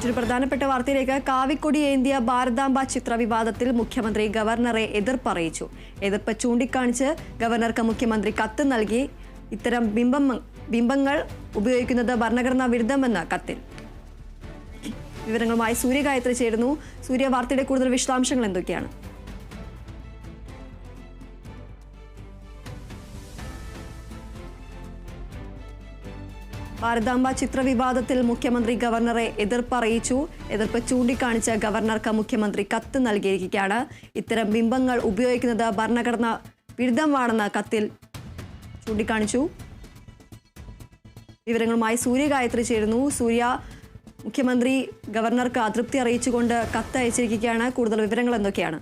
മറ്റൊരു പ്രധാനപ്പെട്ട വാർത്തയിലേക്ക് കാവിക്കൊടി ഏന്തിയ ഭാരതാംബ ചിത്ര വിവാദത്തിൽ മുഖ്യമന്ത്രി ഗവർണറെ എതിർപ്പറിയിച്ചു എതിർപ്പ് ചൂണ്ടിക്കാണിച്ച് ഗവർണർക്ക് മുഖ്യമന്ത്രി കത്ത് നൽകി. ഇത്തരം ബിംബം ബിംബങ്ങൾ ഉപയോഗിക്കുന്നത് ഭരണഘടനാ വിരുദ്ധമെന്ന് കത്തിൽ. വിവരങ്ങളുമായി സൂര്യഗായത്രി ചേരുന്നു. സൂര്യ വാർത്തയുടെ കൂടുതൽ വിശദാംശങ്ങൾ എന്തൊക്കെയാണ്? ഭാരതാംബ ചിത്ര വിവാദത്തിൽ മുഖ്യമന്ത്രി ഗവർണറെ എതിർപ്പ് അറിയിച്ചു എതിർപ്പ് ചൂണ്ടിക്കാണിച്ച് ഗവർണർക്ക് മുഖ്യമന്ത്രി കത്ത് നൽകിയിരിക്കുകയാണ്. ഇത്തരം ബിംബങ്ങൾ ഉപയോഗിക്കുന്നത് ഭരണഘടന വിരുദ്ധമാണെന്ന് കത്തിൽ ചൂണ്ടിക്കാണിച്ചു. വിവരങ്ങളുമായി സൂര്യ ഗായത്രി ചേരുന്നു. സൂര്യ മുഖ്യമന്ത്രി ഗവർണർക്ക് അതൃപ്തി അറിയിച്ചുകൊണ്ട് കത്ത് അയച്ചിരിക്കുകയാണ് കൂടുതൽ വിവരങ്ങൾ എന്തൊക്കെയാണ്?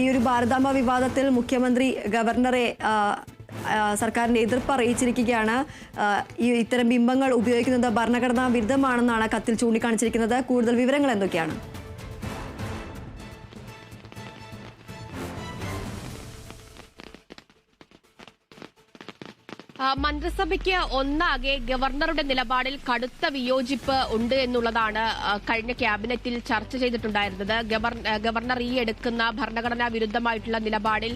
ഈ ഒരു ഭാരതാംബ വിവാദത്തിൽ മുഖ്യമന്ത്രി ഗവർണറെ സർക്കാരിന്റെ എതിർപ്പ് അറിയിച്ചിരിക്കുകയാണ്. ഈ ഇത്തരം ബിംബങ്ങൾ ഉപയോഗിക്കുന്നത് ഭരണഘടനാ വിരുദ്ധമാണെന്നാണ് കത്തിൽ ചൂണ്ടിക്കാണിച്ചിരിക്കുന്നത്. കൂടുതൽ വിവരങ്ങൾ എന്തൊക്കെയാണ്? മന്ത്രിസഭയ്ക്ക് ഒന്നാകെ ഗവർണറുടെ നിലപാടിൽ കടുത്ത വിയോജിപ്പ് ഉണ്ട് എന്നുള്ളതാണ് കഴിഞ്ഞ ക്യാബിനറ്റിൽ ചർച്ച ചെയ്തിട്ടുണ്ടായിരുന്നത്. ഗവർണർ ഈ എടുക്കുന്ന ഭരണഘടനാ വിരുദ്ധമായിട്ടുള്ള നിലപാടിൽ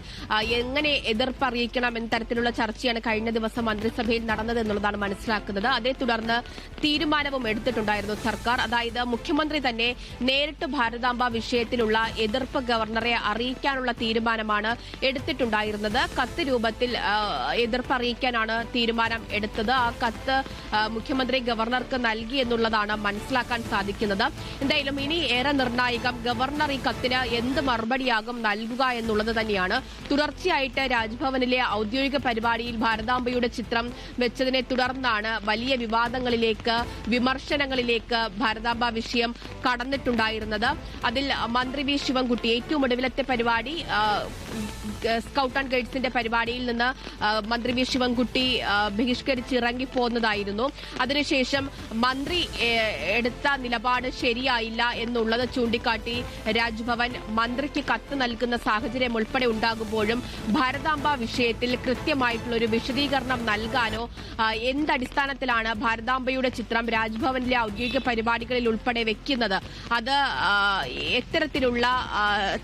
എങ്ങനെ എതിർപ്പ് അറിയിക്കണം എന്ന തരത്തിലുള്ള ചർച്ചയാണ് കഴിഞ്ഞ ദിവസം മന്ത്രിസഭയിൽ നടന്നത് എന്നുള്ളതാണ് മനസ്സിലാക്കുന്നത്. അതേ തുടർന്ന് തീരുമാനവും എടുത്തിട്ടുണ്ടായിരുന്നു സർക്കാർ. അതായത് മുഖ്യമന്ത്രി തന്നെ നേരിട്ട് ഭാരതാംബ വിഷയത്തിലുള്ള എതിർപ്പ് ഗവർണറെ അറിയിക്കാനുള്ള തീരുമാനമാണ് എടുത്തിട്ടുണ്ടായിരുന്നത്. കത്ത് രൂപത്തിൽ എതിർപ്പ് അറിയിക്കാനാണ് തീരുമാനം എടുത്തത്. ആ കത്ത് മുഖ്യമന്ത്രി ഗവർണർക്ക് നൽകി എന്നുള്ളതാണ് മനസ്സിലാക്കാൻ സാധിക്കുന്നത്. എന്തായാലും ഇനി ഏറെ നിർണായകം ഗവർണർ ഈ കത്തിന് എന്ത് മറുപടിയാകും നൽകുക എന്നുള്ളത് തന്നെയാണ്. തുടർച്ചയായിട്ട് രാജ്ഭവനിലെ ഔദ്യോഗിക പരിപാടിയിൽ ഭാരതാംബയുടെ ചിത്രം വെച്ചതിനെ തുടർന്നാണ് വലിയ വിവാദങ്ങളിലേക്ക് വിമർശനങ്ങളിലേക്ക് ഭാരതാംബ വിഷയം കടന്നിട്ടുണ്ടായിരുന്നത്. അതിൽ മന്ത്രി വി ശിവൻകുട്ടി ഏറ്റവും ഒടുവിലത്തെ പരിപാടി സ്കൗട്ട് ആൻഡ് ഗൈഡ്സിന്റെ പരിപാടിയിൽ നിന്ന് മന്ത്രി വി ശിവൻകുട്ടി ബഹിഷ്കരിച്ചിറങ്ങിപ്പോന്നതായിരുന്നു അതിനുശേഷം മന്ത്രി എടുത്ത നിലപാട് ശരിയായില്ല എന്നുള്ളത് ചൂണ്ടിക്കാട്ടി രാജ്ഭവൻ മന്ത്രിക്ക് കത്ത് നൽകുന്ന സാഹചര്യം ഉൾപ്പെടെ ഉണ്ടാകുമ്പോഴും ഭാരതാംബ വിഷയത്തിൽ കൃത്യമായിട്ടുള്ള ഒരു വിശദീകരണം നൽകാനോ എന്തടിസ്ഥാനത്തിലാണ് ഭാരതാംബയുടെ ചിത്രം രാജ്ഭവനിലെ ഔദ്യോഗിക പരിപാടികളിൽ ഉൾപ്പെടെ വെക്കുന്നത്? അത് എത്തരത്തിലുള്ള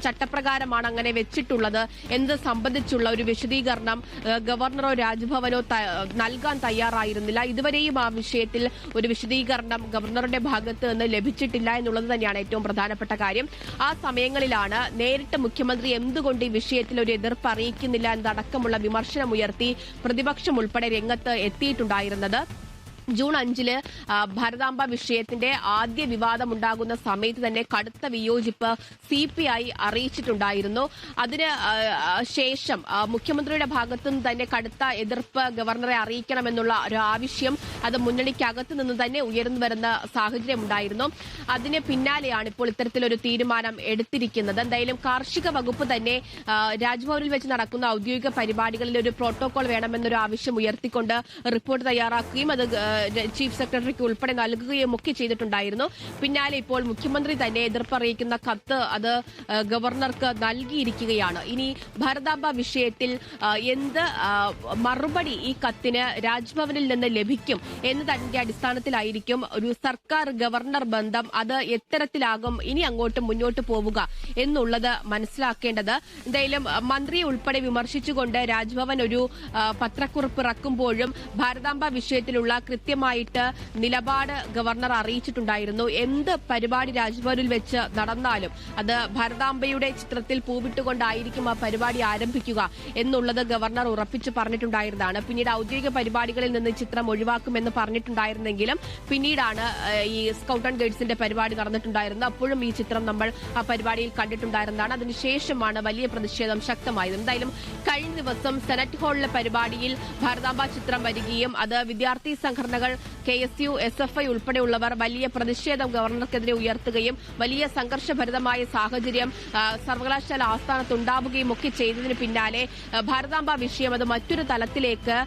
ചട്ടപ്രകാരമാണ് അങ്ങനെ വെച്ചിട്ടുള്ളത് എന്ത് സംബന്ധിച്ചുള്ള ഒരു വിശദീകരണം ഗവർണറോ രാജ്ഭവനോ നൽകാൻ തയ്യാറായിരുന്നില്ല. ഇതുവരെയും ആ വിഷയത്തിൽ ഒരു വിശദീകരണം ഗവർണറുടെ ഭാഗത്ത് നിന്ന് ലഭിച്ചിട്ടില്ല എന്നുള്ളത് തന്നെയാണ് ഏറ്റവും പ്രധാനപ്പെട്ട കാര്യം. ആ സമയങ്ങളിലാണ് നേരിട്ട് മുഖ്യമന്ത്രി എന്തുകൊണ്ട് ഈ വിഷയത്തിൽ ഒരു എതിർപ്പ് അറിയിക്കുന്നില്ല എന്നതടക്കമുള്ള വിമർശനം ഉയർത്തി പ്രതിപക്ഷം ഉൾപ്പെടെ രംഗത്ത് എത്തിയിട്ടുണ്ടായിരുന്നത്. ജൂൺ അഞ്ചിൽ ഭരതാംബ വിഷയത്തിന്റെ ആദ്യ വിവാദം ഉണ്ടാകുന്ന സമയത്ത് തന്നെ കടുത്ത വിയോജിപ്പ് സി പി ഐ അറിയിച്ചിട്ടുണ്ടായിരുന്നു. അതിന് ശേഷം മുഖ്യമന്ത്രിയുടെ ഭാഗത്തു തന്നെ കടുത്ത എതിർപ്പ് ഗവർണറെ അറിയിക്കണമെന്നുള്ള ഒരു ആവശ്യം അത് മുന്നണിക്കകത്ത് നിന്ന് തന്നെ ഉയർന്നു വരുന്ന സാഹചര്യം ഉണ്ടായിരുന്നു അതിന് പിന്നാലെയാണ് ഇപ്പോൾ ഇത്തരത്തിലൊരു തീരുമാനം എടുത്തിരിക്കുന്നത്. എന്തായാലും കാർഷിക വകുപ്പ് തന്നെ രാജ്ഭവനിൽ വെച്ച് നടക്കുന്ന ഔദ്യോഗിക പരിപാടികളിൽ ഒരു പ്രോട്ടോകോൾ വേണമെന്നൊരു ആവശ്യം ഉയർത്തിക്കൊണ്ട് റിപ്പോർട്ട് തയ്യാറാക്കുകയും അത് ചീഫ് സെക്രട്ടറിക്ക് ഉൾപ്പെടെ നൽകുകയും ഒക്കെ ചെയ്തിട്ടുണ്ടായിരുന്നു. പിന്നാലെ ഇപ്പോൾ മുഖ്യമന്ത്രി തന്നെ എതിർപ്പറിയിക്കുന്ന കത്ത് അത് ഗവർണർക്ക് നൽകിയിരിക്കുകയാണ്. ഇനി ഭാരതാംബ വിഷയത്തിൽ എന്ത് മറുപടി ഈ കത്തിന് രാജ്ഭവനിൽ നിന്ന് ലഭിക്കും എന്നതിന്റെ അടിസ്ഥാനത്തിലായിരിക്കും ഒരു സർക്കാർ ഗവർണർ ബന്ധം അത് എത്തരത്തിലാകും ഇനി അങ്ങോട്ട് മുന്നോട്ട് പോവുക എന്നുള്ളത് മനസ്സിലാക്കേണ്ടത്. എന്തായാലും മന്ത്രിയെ ഉൾപ്പെടെ വിമർശിച്ചുകൊണ്ട് രാജ്ഭവൻ ഒരു പത്രക്കുറിപ്പ് ഇറക്കുമ്പോഴും ഭാരതാംബ വിഷയത്തിലുള്ള കൃത്യമായിട്ട് നിലപാട് ഗവർണർ അറിയിച്ചിട്ടുണ്ടായിരുന്നു. എന്ത് പരിപാടി രാജ്ഭവനിൽ വെച്ച് നടന്നാലും അത് ഭരതാംബയുടെ ചിത്രത്തിൽ പൂവിട്ടുകൊണ്ടായിരിക്കും ആ പരിപാടി ആരംഭിക്കുക എന്നുള്ളത് ഗവർണർ ഉറപ്പിച്ചു പറഞ്ഞിട്ടുണ്ടായിരുന്നതാണ്. പിന്നീട് ഔദ്യോഗിക പരിപാടികളിൽ നിന്ന് ചിത്രം ഒഴിവാക്കുമെന്ന് പറഞ്ഞിട്ടുണ്ടായിരുന്നെങ്കിലും പിന്നീടാണ് ഈ സ്കൗട്ട് ആൻഡ് ഗൈഡ്സിന്റെ പരിപാടി നടന്നിട്ടുണ്ടായിരുന്നത്. അപ്പോഴും ഈ ചിത്രം നമ്മൾ ആ പരിപാടിയിൽ കണ്ടിട്ടുണ്ടായിരുന്നതാണ്. അതിനുശേഷമാണ് വലിയ പ്രതിഷേധം ശക്തമായത്. എന്തായാലും കഴിഞ്ഞ ദിവസം സെനറ്റ് ഹാളിലെ പരിപാടിയിൽ ഭരതാംബ ചിത്രം വരികയും അത് വിദ്യാർത്ഥി സംഘടനകൾ K S U S F I ഉൾപ്പെടെയുള്ളവർ വലിയ പ്രതിഷേധം ഗവർണർക്കെതിരെ ഉയർത്തുകയും വലിയ സംഘർഷഭരിതമായ സാഹചര്യം സർവകലാശാല ആസ്ഥാനത്ത് ഉണ്ടാവുകയും ഒക്കെ ചെയ്തതിന് പിന്നാലെ ഭാരതാംബ വിഷയം അത് മറ്റൊരു തലത്തിലേക്ക്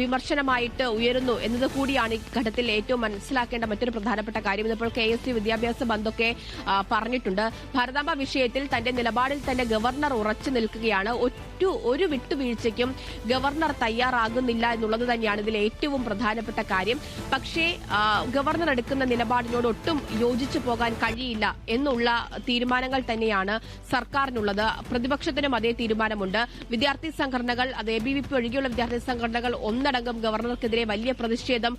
വിമർശനമായിട്ട് ഉയരുന്നു എന്നത് കൂടിയാണ് ഈ ഘട്ടത്തിൽ ഏറ്റവും മനസ്സിലാക്കേണ്ട മറ്റൊരു പ്രധാനപ്പെട്ട കാര്യം. ഇതിപ്പോൾ കെ എസ് വിദ്യാഭ്യാസ ബന്ധൊക്കെ പറഞ്ഞിട്ടുണ്ട്. ഭാരതാംബ വിഷയത്തിൽ തന്റെ നിലപാടിൽ തന്നെ ഗവർണർ ഉറച്ചു നിൽക്കുകയാണ്. ഒറ്റ ഒരു വിട്ടുവീഴ്ചയ്ക്കും ഗവർണർ തയ്യാറാകുന്നില്ല എന്നുള്ളത് തന്നെയാണ് ഇതിൽ ഏറ്റവും പ്രധാനപ്പെട്ട കാര്യം. പക്ഷേ ഗവർണർ എടുക്കുന്ന നിലപാടിനോട് ഒട്ടും യോജിച്ചു പോകാൻ കഴിയില്ല എന്നുള്ള തീരുമാനങ്ങൾ തന്നെയാണ് സർക്കാരിനുള്ളത്. പ്രതിപക്ഷത്തിനും അതേ തീരുമാനമുണ്ട്. വിദ്യാർത്ഥി സംഘടനകൾ അത് എ ബി വി പി ഒഴികെയുള്ള വിദ്യാർത്ഥി സംഘടനകൾ ഒന്നടങ്കം ഗവർണർക്കെതിരെ വലിയ പ്രതിഷേധം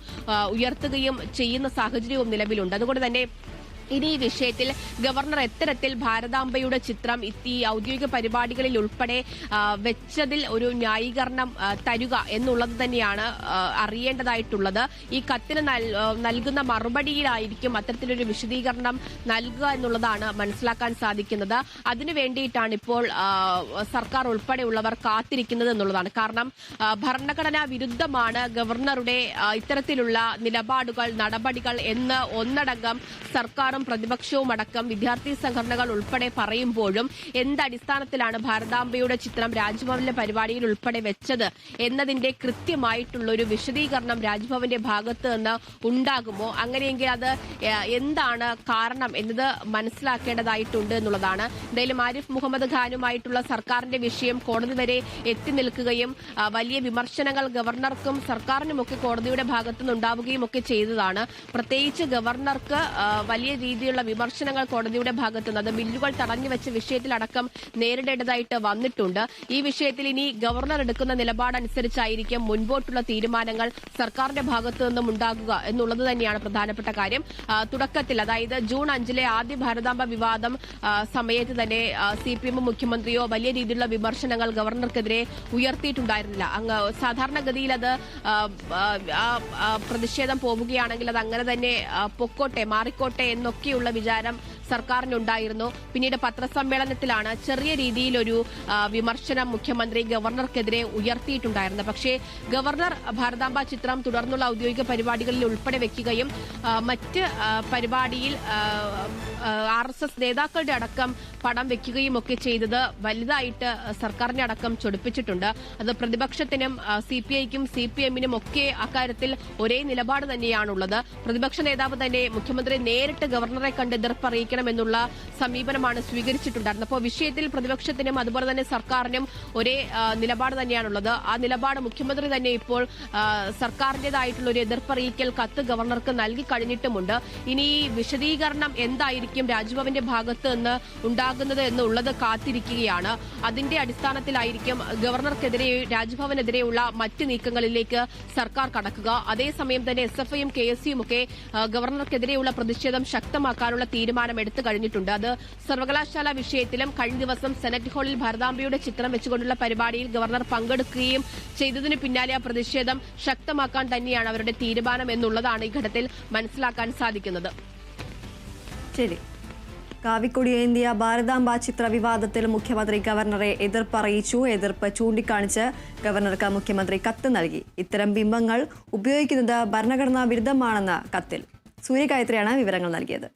ഉയർത്തുകയും ചെയ്യുന്ന സാഹചര്യവും നിലവിലുണ്ട്. അതുകൊണ്ട് തന്നെ ഇനി ഈ വിഷയത്തിൽ ഗവർണർ എത്തരത്തിൽ ഭാരതാംബയുടെ ചിത്രം ഈ ഔദ്യോഗിക പരിപാടികളിൽ ഉൾപ്പെടെ വെച്ചതിൽ ഒരു ന്യായീകരണം തരുക എന്നുള്ളത് തന്നെയാണ് അറിയേണ്ടതായിട്ടുള്ളത്. ഈ കത്തിന് നൽകുന്ന മറുപടിയിലായിരിക്കും അത്തരത്തിലൊരു വിശദീകരണം നൽകുക എന്നുള്ളതാണ് മനസ്സിലാക്കാൻ സാധിക്കുന്നത്. അതിനു വേണ്ടിയിട്ടാണ് ഇപ്പോൾ സർക്കാർ ഉൾപ്പെടെയുള്ളവർ കാത്തിരിക്കുന്നത് എന്നുള്ളതാണ്. കാരണം ഭരണഘടനാ വിരുദ്ധമാണ് ഗവർണറുടെ ഇത്തരത്തിലുള്ള നിലപാടുകൾ നടപടികൾ എന്ന് ഒന്നടങ്കം സർക്കാരും പ്രതിപക്ഷവും അടക്കം വിദ്യാർത്ഥി സംഘടനകൾ ഉൾപ്പെടെ പറയുമ്പോഴും എന്തടിസ്ഥാനത്തിലാണ് ഭാരതാംബയുടെ ചിത്രം രാജ്ഭവനിലെ പരിപാടിയിൽ ഉൾപ്പെടെ വെച്ചത് എന്നതിന്റെ കൃത്യമായിട്ടുള്ള ഒരു വിശദീകരണം രാജ്ഭവന്റെ ഭാഗത്ത് നിന്ന് ഉണ്ടാകുമോ? അങ്ങനെയെങ്കിൽ അത് എന്താണ് കാരണം എന്നത് മനസ്സിലാക്കേണ്ടതായിട്ടുണ്ട് എന്നുള്ളതാണ്. എന്തായാലും ആരിഫ് മുഹമ്മദ് ഖാനുമായിട്ടുള്ള സർക്കാരിന്റെ വിഷയം കോടതി വരെ എത്തി നിൽക്കുകയും വലിയ വിമർശനങ്ങൾ ഗവർണർക്കും സർക്കാരിനുമൊക്കെ കോടതിയുടെ ഭാഗത്തുനിന്നുണ്ടാവുകയും ഒക്കെ ചെയ്തതാണ്. പ്രത്യേകിച്ച് ഗവർണർക്ക് വലിയ രീതിയിലുള്ള വിമർശനങ്ങൾ കോടതിയുടെ ഭാഗത്തുനിന്ന് അത് ബില്ലുകൾ തടഞ്ഞു വെച്ച വിഷയത്തിലടക്കം നേരിടേണ്ടതായിട്ട് വന്നിട്ടുണ്ട്. ഈ വിഷയത്തിൽ ഇനി ഗവർണർ എടുക്കുന്ന നിലപാടനുസരിച്ചായിരിക്കും മുൻപോട്ടുള്ള തീരുമാനങ്ങൾ സർക്കാരിന്റെ ഭാഗത്തു നിന്നും ഉണ്ടാകുക എന്നുള്ളത് തന്നെയാണ് പ്രധാനപ്പെട്ട കാര്യം. തുടക്കത്തിൽ അതായത് ജൂൺ അഞ്ചിലെ ആദ്യ ഭാരതാംബ വിവാദം സമയത്ത് തന്നെ സി പി എം മുഖ്യമന്ത്രിയോ വലിയ രീതിയിലുള്ള വിമർശനങ്ങൾ ഗവർണർക്കെതിരെ ഉയർത്തിയിട്ടുണ്ടായിരുന്നില്ല. അങ്ങ് സാധാരണഗതിയിൽ അത് പ്രതിഷേധം പോവുകയാണെങ്കിൽ അത് അങ്ങനെ തന്നെ പൊക്കോട്ടെ മാറിക്കോട്ടെ എന്നൊക്കെയുള്ള വിചാരം സർക്കാരിനുണ്ടായിരുന്നു. പിന്നീട് പത്രസമ്മേളനത്തിലാണ് ചെറിയ രീതിയിലൊരു വിമർശനം മുഖ്യമന്ത്രി ഗവർണർക്കെതിരെ ഉയർത്തിയിട്ടുണ്ടായിരുന്നത്. പക്ഷേ ഗവർണർ ഭാരതാംബ ചിത്രം തുടർന്നുള്ള ഔദ്യോഗിക പരിപാടികളിൽ ഉൾപ്പെടെ വെക്കുകയും മറ്റ് പരിപാടിയിൽ ആർ എസ് എസ് നേതാക്കളുടെ അടക്കം പടം വെക്കുകയും ഒക്കെ ചെയ്തത് വലുതായിട്ട് സർക്കാരിനെ അടക്കം ചൊടിപ്പിച്ചിട്ടുണ്ട്. അത് പ്രതിപക്ഷത്തിനും സി പി ഐക്കും സി പി എമ്മിനും ഒക്കെ അക്കാര്യത്തിൽ ഒരേ നിലപാട് തന്നെയാണുള്ളത്. പ്രതിപക്ഷ നേതാവ് തന്നെ മുഖ്യമന്ത്രി നേരിട്ട് ഗവർണറെ കണ്ട് എതിർപ്പ് അറിയിക്കണമെന്നുള്ള സമീപനമാണ് സ്വീകരിച്ചിട്ടുണ്ടായിരുന്നത്. അപ്പോൾ വിഷയത്തിൽ പ്രതിപക്ഷത്തിനും അതുപോലെ തന്നെ സർക്കാരിനും ഒരേ നിലപാട് തന്നെയാണുള്ളത്. ആ നിലപാട് മുഖ്യമന്ത്രി തന്നെ ഇപ്പോൾ സർക്കാരിന്റെതായിട്ടുള്ള ഒരു എതിർപ്പറിയിക്കൽ കത്ത് ഗവർണർക്ക് നൽകി കഴിഞ്ഞിട്ടുമുണ്ട്. ഇനി വിശദീകരണം എന്തായിരിക്കും രാജ്ഭവന്റെ ഭാഗത്ത് നിന്ന് ഉണ്ടാകുന്നത് എന്നുള്ളത് കാത്തിരിക്കുകയാണ്. അതിന്റെ അടിസ്ഥാനത്തിലായിരിക്കും ഗവർണർക്കെതിരെ രാജ്ഭവനെതിരെയുള്ള മറ്റ് നീക്കങ്ങളിലേക്ക് സർക്കാർ കടക്കുക. അതേസമയം തന്നെ എസ് എഫ് ഐയും കെ എസ് സിയും ഒക്കെ ഗവർണർക്കെതിരെയുള്ള പ്രതിഷേധം ശക്തമാക്കാനുള്ള തീരുമാനം എടുത്തു കഴിഞ്ഞിട്ടുണ്ട്. അത് സർവകലാശാല വിഷയത്തിലും കഴിഞ്ഞ ദിവസം സെനറ്റ് ഹാളിൽ ഭാരതാംബയുടെ ചിത്രം വെച്ചുകൊണ്ടുള്ള പരിപാടിയിൽ ഗവർണർ പങ്കെടുക്കുകയും ചെയ്തതിന് പിന്നാലെ ആ പ്രതിഷേധം ശക്തമാക്കാൻ തന്നെയാണ് അവരുടെ തീരുമാനം എന്നുള്ളതാണ് ഈ ഘട്ടത്തിൽ മനസ്സിലാക്കാൻ സാധിക്കുന്നത്. ശരി. കാവിക്കൊടി ഏന്തിയ ഭാരതാംബ ചിത്ര വിവാദത്തിൽ മുഖ്യമന്ത്രി ഗവർണറെ എതിർപ്പറിയിച്ചു. എതിർപ്പ് ചൂണ്ടിക്കാണിച്ച് ഗവർണർക്ക് മുഖ്യമന്ത്രി കത്ത് നൽകി. ഇത്തരം ബിംബങ്ങൾ ഉപയോഗിക്കുന്നത് ഭരണഘടനാ വിരുദ്ധമാണെന്ന കത്തിൽ. സൂര്യഗായത്രിയാണ് വിവരങ്ങൾ നൽകിയത്.